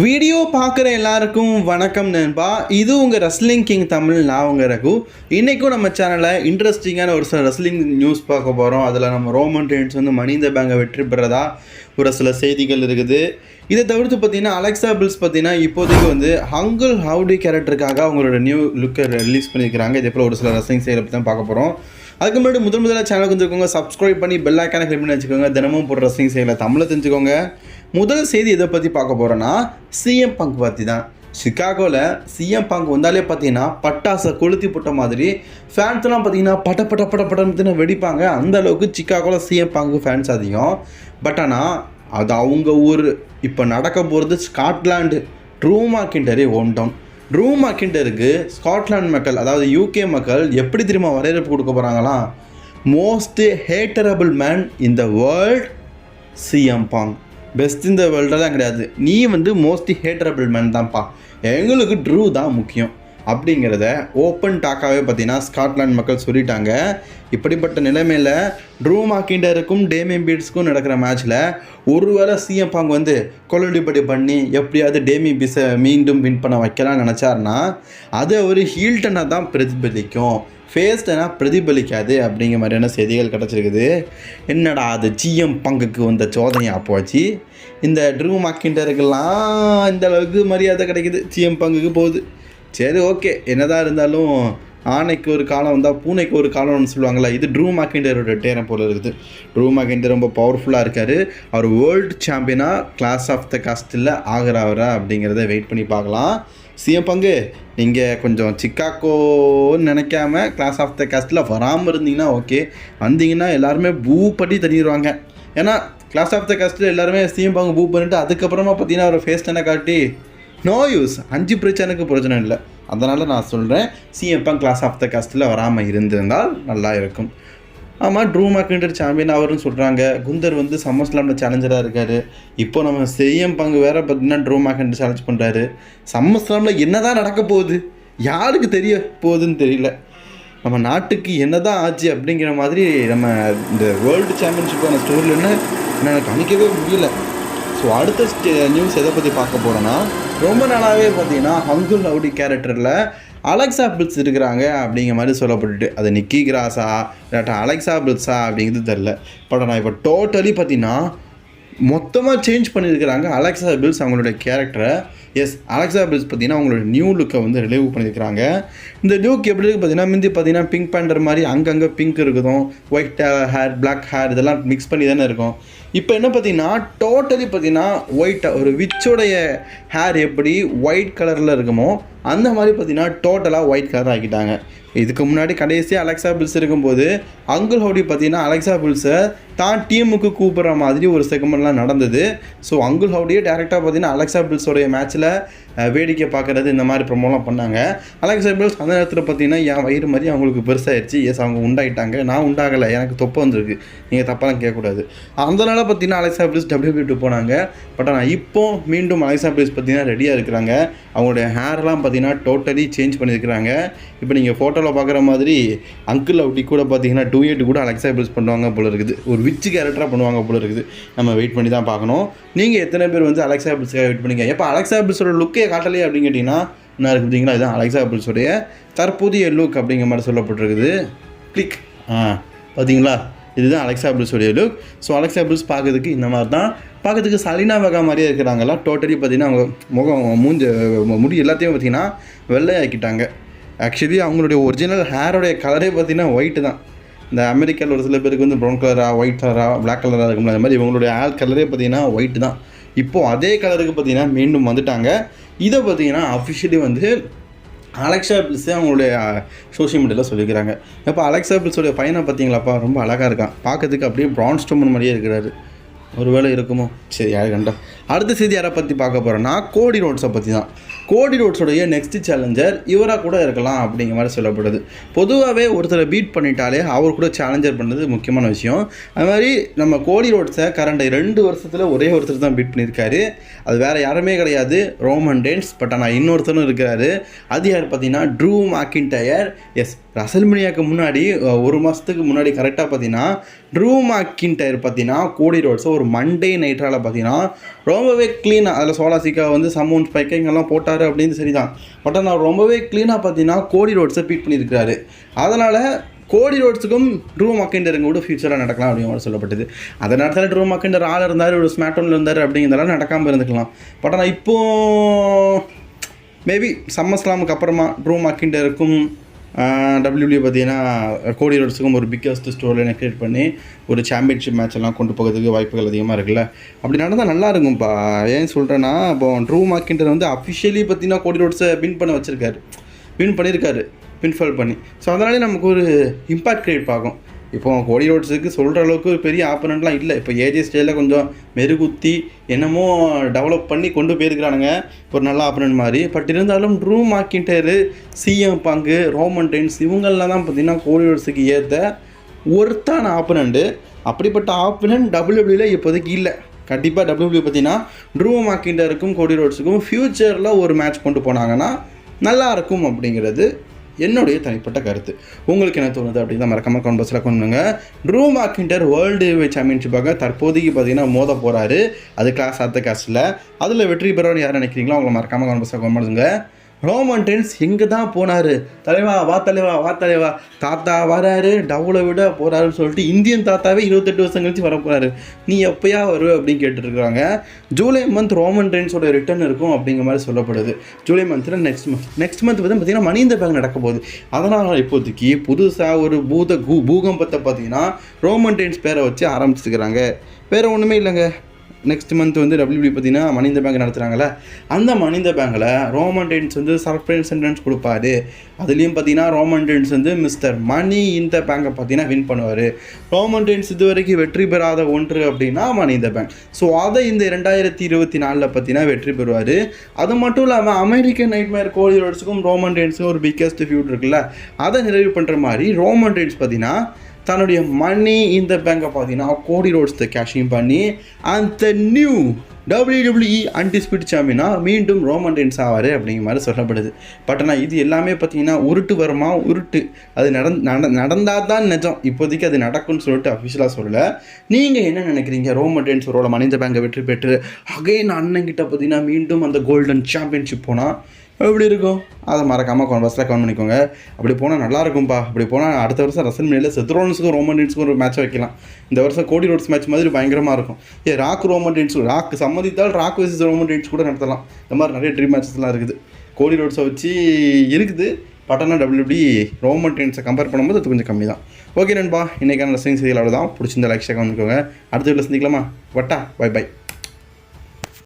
Video பார்க்குற எல்லாருக்கும் வணக்கம் நண்பா. இது உங்கள் ரஸ்லிங் கிங் தமிழ் நான் உங்கள் ரகு. இன்றைக்கும் நம்ம சேனலில் இன்ட்ரெஸ்டிங்கான ஒரு சில ரஸ்லிங் நியூஸ் பார்க்க போகிறோம் அதில் நம்ம ரோமன் ரெயின்ஸ் வந்து மனித பேங்கை வெற்றி பெறதா ஒரு சில செய்திகள் இருக்குது. இதை தவிர்த்து பார்த்தீங்கன்னா அலெக்சா பில்ஸ் பார்த்தீங்கன்னா இப்போதைக்கு வந்து ஹங்கிள் ஹவுடி கேரக்டருக்காக அவங்களோட நியூ லுக்கை ரிலீஸ் பண்ணியிருக்கிறாங்க. இதே போல் ஒரு சில ரஸ்லிங் செய்கிற தான் பார்க்க போகிறோம் அதுக்கு முன்னாடி முதல் முதல்ல சேனலுக்கு வந்துருக்கோங்க சப்ஸ்கிரைப் பண்ணி பெல் ஐக்கான கிளிக் பண்ணி வச்சுக்கோங்க. தினமும் போடுற ரசிங் செய்யலை தமிழை தெரிஞ்சுக்கோங்க. முதல் செய்தி எதை பற்றி பார்க்க போகிறோன்னா சிஎம் பங்க் பற்றி தான். சிகாகோவில் சிஎம் பங்க் வந்தாலே பார்த்தீங்கன்னா பட்டாசை கொளுத்தி போட்ட மாதிரி ஃபேன்ஸ்லாம் பார்த்தீங்கன்னா பட பட பட படம்னு வெடிப்பாங்க. அந்த அளவுக்கு சிக்காகோவில் சிஎம் பங்கு ஃபேன்ஸ் அதிகம். பட் ஆனால் அது அவங்க ஊர். இப்போ நடக்க போகிறது Scotland Drew McIntyre home town ட்ரூமா மக்கிண்டருக்கு ஸ்காட்லாண்ட் மக்கள் அதாவது யூகே மக்கள் எப்படி திரும்ப வரவேற்பு கொடுக்க போகிறாங்களாம் most hateable man in the world CM Punk best இந்த வேர்ல்டெல்லாம் கிடையாது. நீ வந்து மோஸ்ட் ஹேட்டரபிள் மேன் தான்ப்பா. எங்களுக்கு ட்ரூ தான் முக்கியம். அப்படிங்கிறத ஓப்பன் டாக்காகவே பார்த்தீங்கன்னா ஸ்காட்லாண்ட் மக்கள் சொல்லிட்டாங்க. இப்படிப்பட்ட நிலைமையில் ட்ரூ மாக்கிண்டருக்கும் டேமியன் பீட்ஸ்க்கும் நடக்கிற மேட்ச்சில் ஒருவேளை சிஎம் பாங் வந்து கொலடிபடி பண்ணி எப்படியாவது டேமி பீஸை மீண்டும் வின் பண்ண வைக்கலாம்னு நினச்சாருன்னா அது ஒரு ஹீல்டனை தான் பிரதிபலிக்கும். ஃபேஸ்டனா பிரதிபலிக்காது அப்படிங்கிற மாதிரியான செய்திகள் கிடச்சிருக்குது. என்னடா அது ஜிஎம் பங்குக்கு வந்த சோதனையாக போச்சு? இந்த ட்ரூ மாக்கிண்டருக்கெல்லாம் இந்த அளவுக்கு மரியாதை கிடைக்குது. ஜிஎம் பங்குக்கு போகுது. சரி ஓகே. என்னதான் இருந்தாலும் ஆணைக்கு ஒரு காலம் வந்தால் பூனைக்கு ஒரு காலம்னு சொல்லுவாங்களா இது ட்ரூ மாக்கிண்டரோட டேரம் போல் இருக்குது. ட்ரூ மாக்கிண்டர் ரொம்ப பவர்ஃபுல்லாக இருக்கார். அவர் வேர்ல்டு சாம்பியனாக கிளாஸ் ஆஃப் த காஸ்டில் ஆகிறாரா அப்படிங்கிறத வெயிட் பண்ணி பார்க்கலாம். சிஎம் பங்கு நீங்கள் கொஞ்சம் சிக்காக்கோன்னு நினைக்காம கிளாஸ் ஆஃப் த காஸ்டில் வராமல் இருந்தீங்கன்னா ஓகே வந்தீங்கன்னா எல்லாருமே பூ பண்ணி தண்ணிடுவாங்க ஏன்னா கிளாஸ் ஆஃப் த காஸ்ட்டில் எல்லாருமே சிஎம் பங்கு பூ பண்ணிவிட்டு அதுக்கப்புறமா பார்த்தீங்கன்னா ஒரு ஃபேஸ் என்ன காட்டி நோ யூஸ் அஞ்சு பிரச்சனைக்கு பிரச்சனை இல்லை. அதனால் நான் சொல்கிறேன் CM clash of the castle வராமல் இருந்திருந்தால் நல்லா இருக்கும். ஆமாம் ட்ரூ மார்க்கெண்டர் சாம்பியன் அவருன்னு சொல்கிறாங்க குந்தர் வந்து சம்மர்ஸ்லாமில் சேலஞ்சராக இருக்கார். இப்போ நம்ம செய்யம் பங்கு வேறு பார்த்தீங்கன்னா ட்ரூ மார்க்கெண்டர் சேலஞ்ச் பண்ணுறாரு சம்மர்ஸ்லாமில் என்ன தான் நடக்க போகுது? யாருக்கு தெரிய போகுதுன்னு தெரியல. நம்ம நாட்டுக்கு என்ன தான் ஆச்சு அப்படிங்கிற மாதிரி நம்ம இந்த வேர்ல்டு சாம்பியன்ஷிப்பான ஸ்டோரியில் என்ன கணிக்கவே முடியல. ஸோ அடுத்த நியூஸ் எதை பற்றி பார்க்க போகிறோன்னா ரொம்ப நாளாகவே பார்த்தீங்கன்னா ஹங்குல் லவுடி கேரக்டரில் அலெக்ஸா பில்ஸ் இருக்கிறாங்க அப்படிங்கிற மாதிரி சொல்லப்பட்டுட்டு அது நிக்கி கிராஸா இல்லாட்டா அலெக்சா பில்ஸா அப்படிங்கிறது தெரில பட் நான் இப்போ டோட்டலி பார்த்தீங்கன்னா மொத்தமாக சேஞ்ச் பண்ணியிருக்கிறாங்க அலெக்ஸா பில்ஸ் அவங்களுடைய கேரக்டரை எஸ் அலெக்ஸா பில்ஸ் பார்த்தீங்கன்னா அவங்களோட நியூ லுக்கை வந்து ரிலீவ் பண்ணியிருக்கிறாங்க. இந்த லுக் எப்படி இருக்குது பார்த்தீங்கன்னா முந்தி பார்த்தீங்கன்னா பிங்க் பேண்டர் மாதிரி அங்கங்கே பிங்க் இருக்குதும் ஒயிட் ஹேர் பிளாக் ஹேர் இதெல்லாம் மிக்ஸ் பண்ணி தானே இருக்கும். இப்போ என்ன பார்த்தீங்கன்னா டோட்டலி பார்த்தீங்கன்னா ஒயிட்டாக ஒரு விச்சோடைய ஹேர் எப்படி ஒயிட் கலரில் இருக்குமோ அந்த மாதிரி பார்த்தீங்கன்னா டோட்டலாக ஒயிட் கலர் ஆக்கிட்டாங்க. இதுக்கு முன்னாடி கடைசியாக அலெக்சா பில்ஸ் இருக்கும்போது அங்குல் ஹவுடி பார்த்தீங்கன்னா அலெக்சா பில்ஸை தான் டீமுக்கு கூப்பிட்ற மாதிரி ஒரு செகமெண்ட்லாம் நடந்தது. ஸோ அங்குல் ஹவுடியே டேரெக்டாக பார்த்தீங்கன்னா அலெக்சா பில்ஸோடைய மேட்ச்சில் வேடிக்கை பார்க்குறது இந்த மாதிரி ப்ரொமோலாம் பண்ணாங்க. அலெக்சா பில்ஸ் அந்த நேரத்தில் பார்த்தீங்கன்னா என் வயிறு மாதிரி அவங்களுக்கு பெருசாகிடுச்சு எஸ் அவங்க உண்டாயிட்டாங்க. நான் உண்டாகலை. எனக்கு தொப்பை வந்திருக்கு. நீங்கள் தப்பாலாம் கேட்கக்கூடாது. அதனால பார்த்தீங்கன்னா அலெக்சா பில்ஸ் டபிள்யூ டூ போனாங்க. பட் ஆனால் இப்போ மீண்டும் அலெக்சா பில்ஸ் பார்த்தீங்கன்னா ரெடியாக இருக்கிறாங்க. அவங்களுடைய ஹேர்லாம் பார்த்தீங்கன்னா டோட்டலி சேஞ்ச் பண்ணியிருக்கிறாங்க. இப்போ நீங்கள் ஃபோட்டோவில் பார்க்குற மாதிரி அங்கிள் அவுட்டி கூட பார்த்தீங்கன்னா டூ எயிட் கூட அலெக்சா பில்ஸ் பண்ணுவாங்க போல இருக்குது. ஒரு விச்சு கேரக்டராக பண்ணுவாங்க போல இருக்குது. நம்ம வெயிட் பண்ணி தான் பார்க்கணும். நீங்கள் எத்தனை பேர் வந்து அலெக்சா பில்ஸுக்காக வெயிட் பண்ணிங்க? எப்போ அலெக்சா பில்ஸோட லுக்கே காட்டலையே அப்படின்னு கேட்டிங்கன்னா என்ன இருக்குது பார்த்தீங்களா? இதுதான் அலெக்சா பில்ஸோடைய தற்போதைய லுக் அப்படிங்கிற மாதிரி சொல்லப்பட்டிருக்குது. கிளிக் ஆ பார்த்தீங்களா இதுதான் அலெக்சா பில்ஸோடைய லுக் ஸோ அலெக்சா பில்ஸ் பார்க்கறதுக்கு இந்த மாதிரி தான் பார்க்கறதுக்கு சலினா வகா மாதிரியே இருக்கிறாங்களா டோட்டலி பார்த்தீங்கன்னா அவங்க முகம் மூஞ்ச முடி எல்லாத்தையும் பார்த்தீங்கன்னா வெள்ளையாக்கிட்டாங்க. ஆக்சுவலி அவங்களுடைய ஒரிஜினல் ஹேரோடைய கலரே பார்த்தீங்கன்னா ஒயிட்டு தான். இந்த அமெரிக்காவில் ஒரு சில பேருக்கு வந்து ப்ரௌன் கலராக ஒயிட் கலராக பிளாக் கலராக இருக்கும்ல அந்த மாதிரி இவங்களுடைய ஹேர் கலரே பார்த்தீங்கன்னா ஒயிட் தான். இப்போது அதே கலருக்கு பார்த்தீங்கன்னா மீண்டும் வந்துட்டாங்க. இதை பார்த்தீங்கன்னா அஃபிஷியலி வந்து அலெக்சா பில்ஸே அவங்களுடைய சோஷியல் மீடியாவில் சொல்லிக்கிறாங்க. இப்போ அலெக்ஸா பில்ஸோடைய பையனை பார்த்தீங்களாப்பா? ரொம்ப அழகாக இருக்கான். பார்க்கறதுக்கு அப்படியே ப்ரான்ஸ்டோமன் மாதிரியே இருக்கிறாரு. ஒரு வேளை இருக்குமோ? சரி யாரு கண்டா? அடுத்த செய்தி யாரை பற்றி பார்க்க போகிறேன்னா கோடி ரோட்ஸை பற்றி தான். கோடி ரோட்ஸோடைய நெக்ஸ்ட் சேலஞ்சர் இவராக கூட இருக்கலாம் அப்படிங்கிற மாதிரி சொல்லப்படுது. பொதுவாகவே ஒருத்தரை பீட் பண்ணிட்டாலே அவர் கூட சேலஞ்சர் பண்ணுறது முக்கியமான விஷயம். அது மாதிரி நம்ம கோடி ரோட்ஸை கரண்ட் ரெண்டு வருஷத்தில் ஒரே ஒருத்தர் தான் பீட் பண்ணியிருக்காரு. அது வேறு யாருமே கிடையாது. ரோமன் டேன்ஸ் பட் ஆனால் இன்னொருத்தரும் இருக்கிறாரு. அது யார் பார்த்தீங்கன்னா ட்ரூ மாக்கின்டயர் எஸ் ரசல்மனியாவுக்கு முன்னாடி ஒரு மாதத்துக்கு முன்னாடி கரெக்டாக பார்த்தீங்கன்னா ட்ரூ மாக்கின்டர் பார்த்தீங்கன்னா கோடி ரோட்ஸ் ஒரு மண்டே நைட்ரால் பார்த்தீங்கன்னா ரொம்பவே க்ளீனாக அதில் சோலாசிக்கா வந்து சமௌண்ட் ஸ்பைக்கிங்கெல்லாம் போட்டார் அப்படின்னு சரிதான். பட் ஆனால் ரொம்பவே க்ளீனாக பார்த்தீங்கன்னா கோடி ரோட்ஸை பீட் பண்ணியிருக்கிறாரு. அதனால் கோடி ரோட்ஸுக்கும் ட்ரூ மக்கிண்டருங்க கூட ஃபியூச்சராக நடக்கலாம் அப்படிங்கிற மாதிரி சொல்லப்பட்டது. அந்த நேரத்தில் ட்ரூ மக்கிண்டர் ஆள் இருந்தார் ஒரு ஸ்மாட்டோனில் இருந்தார் அப்படிங்கிறதெல்லாம் நடக்காமல் இருந்துக்கலாம். பட் ஆனால் இப்போது மேபி சம்மஸ்லாமுக்கு அப்புறமா ட்ரூ மக்கிண்டருக்கும் டபிள்யூபிள்யூ பார்த்தீங்கன்னா கோடி ரோட்ஸுக்கும் ஒரு பிக்கஸ்ட் ஸ்டோரில் க்ரியேட் பண்ணி ஒரு சாம்பியன்ஷிப் மேட்ச் எல்லாம் கொண்டு போகிறதுக்கு வாய்ப்புகள் அதிகமாக இருக்குல்ல? அப்படி நடந்தால் நல்லா இருக்கும்ப்பா ஏன் சொல்கிறேன்னா இப்போ ட்ரூ மார்க்கின்றது வந்து அஃபிஷியலி பார்த்தீங்கன்னா கோடி ரோட்ஸை வின் பண்ண வச்சுருக்காரு. வின் பண்ணியிருக்காரு. பின்ஃபால் பண்ணி. ஸோ அதனாலே நமக்கு ஒரு இம்பாக்ட் கிரியேட் ஆகும். இப்போ கோடி ரோட்ஸுக்கு சொல்கிற அளவுக்கு பெரிய ஆப்பனண்ட்லாம் இல்லை. இப்போ ஏஜே ஸ்டேஜில் கொஞ்சம் மெருகுத்தி என்னமோ டெவலப் பண்ணி கொண்டு போயிருக்கிறானுங்க. ஒரு நல்ல ஆப்பனண்ட் மாதிரி. பட் இருந்தாலும் Drew McIntyre CM Punk Roman Reigns இவங்கெல்லாம் தான் பார்த்திங்கன்னா கோடி ரோட்ஸுக்கு ஏற்ற ஒருத்தான ஆப்பனண்ட்டு அப்படிப்பட்ட ஆப்பனண்ட் டபிள்யூபிள்யூவில் இப்போதைக்கு இல்லை. கண்டிப்பாக டபிள்யூபிள்யூ பார்த்தீங்கன்னா ட்ரூ மார்க்கிண்டருக்கும் கோடி ரோட்ஸுக்கும் ஃப்யூச்சரில் ஒரு மேட்ச் கொண்டு போனாங்கன்னா நல்லா இருக்கும் அப்படிங்கிறது என்னுடைய தனிப்பட்ட கருத்து. உங்களுக்கு என்ன தோணுது அப்படின்னு மறக்காமல் கான்பஸில் கொண்டுங்க ட்ரூ மார்க்கிண்டர் வேர்ல்டு சாம்பியன்ஷிப்பாக தற்போதைக்கு பார்த்தீங்கன்னா மோத போகிறாரு அது கிளாஸ் அடுத்த கிளாஸில் அதில் வெற்றி பெறவன்னு யார் நினைக்கிறீங்களோ அவங்களை மறக்காமல் கான்பஸில் கொண்டு பண்ணுங்க. ரோமன் டென்ஸ் எங்கே தான் போனார். தலைவா வா தலைவா வா தலைவா. தாத்தா வராரு டவுலை விட போகிறாருன்னு சொல்லிட்டு இந்தியன் தாத்தாவே இருபத்தெட்டு வருஷம் கழிச்சு வர போகிறாரு நீ எப்போயா வருவ அப்படின்னு கேட்டுருக்காங்க. ஜூலை மந்த் ரோமன் டென்ஸோட ரிட்டர்ன் இருக்கும் அப்படிங்கிற மாதிரி சொல்லப்படுது. ஜூலை மந்த்தில் நெக்ஸ்ட் மந்த் நெக்ஸ்ட் மந்த் வந்து பார்த்தீங்கன்னா மணிந்த பேங்க் நடக்க போகுது. அதனால் இப்போதைக்கு புதுசாக ஒரு பூத பூ பூகம்பத்தை பார்த்தீங்கன்னா ரோமன் டென்ஸ் பேரை வச்சு ஆரம்பிச்சிருக்கிறாங்க வேறு ஒன்றுமே இல்லைங்க. நெக்ஸ்ட் மந்த் வந்து டபிள்யூபி பார்த்தீங்கன்னா மனித பேங்க் நடத்துகிறாங்கல்ல அந்த மனித பேங்கில் ரோமன் டென்ஸ் வந்து சர்ப்ரைஸ் சென்டென்ஸ் கொடுப்பாரு. அதுலேயும் பார்த்தீங்கன்னா ரோமன் டென்ஸ் வந்து மிஸ்டர் மணி இந்த பேங்கை பார்த்தீங்கன்னா வின் பண்ணுவார். ரோமன் டென்ஸ் இது வரைக்கும் வெற்றி பெறாத ஒன்று அப்படின்னா மணிந்த பேங்க் ஸோ அதை இந்த ரெண்டாயிரத்தி இருபத்தி நாலில் பார்த்தீங்கன்னா வெற்றி பெறுவார். அது மட்டும் இல்லாமல் அமெரிக்கன் நைட்மேர் கோலி ரோட்ஸுக்கும் ரோமன் டென்ஸுக்கும் ஒரு பிக்கஸ்ட் ஃபியூட் இருக்குல்ல அதை நிறைவு பண்ணுற மாதிரி ரோமன் டென்ஸ் பார்த்தீங்கன்னா தன்னுடைய மணி இந்த பேங்கை பார்த்தீங்கன்னா கோடி ரோட்ஸை கேஷிங் பண்ணி அந்த நியூ டபிள்யூடபிள்யூஇ அன்டிஸ்பியூட் சாம்பியனா மீண்டும் ரோமன் டென்ஸ் ஆவார் அப்படிங்கிற மாதிரி சொல்லப்படுது. பட் ஆனால் இது எல்லாமே பார்த்தீங்கன்னா உருட்டு வருமா? உருட்டு. அது நடந் நட நடந்தால் தான் நிஜம். இப்போதைக்கு அது நடக்கும்னு சொல்லிட்டு அஃபிஷியலாக சொல்லலை. நீங்கள் என்ன நினைக்கிறீங்க? ரோமன் டென்ஸ் ஒரு மனித பேங்கை வெற்றி பெற்று அகைன் அண்ணங்கிட்ட பார்த்தீங்கன்னா மீண்டும் அந்த கோல்டன் சாம்பியன்ஷிப் போனால் எப்படி இருக்கும்? அதை மறக்காமல் கான்வர்ஸில் கவுண்ட் பண்ணிக்கோங்க. அப்படி போனால் நல்லா அப்படி போனால் அடுத்த வருஷம் ரசன் மேலே செத்ரோன்ஸுக்கும் ரோமன் டீன்ஸுக்கும் ஒரு மேட்ச் வைக்கலாம். இந்த வருஷம் கோடி ரோட்ஸ் மேட்ச் மாதிரி பயங்கரமாக இருக்கும். ஏ ராக் ரோமன் டீன்ஸ் ராக் சம்மதித்தால் ராக் வர்சஸ் ரோமன் டீன்ஸ் கூட நடத்தலாம். இந்த மாதிரி நிறைய ட்ரீம் மேட்சஸ்லாம் இருக்குது. கோடி ரோட்ஸை வச்சு இருக்குது. பட்டனா டபிள்யூபி ரோமன் டென்ஸை கம்பேர் பண்ணும்போது அது கொஞ்சம் கம்மி தான். ஓகே நண்பா இன்றைக்கான ரசிங் செய்திகள் அவ்வளோதான் பிடிச்சிருந்த லைக் ஷேர் பண்ணிக்கோங்க. அடுத்த வீட்டில் சந்திக்கலாமா? வட்டா பை பை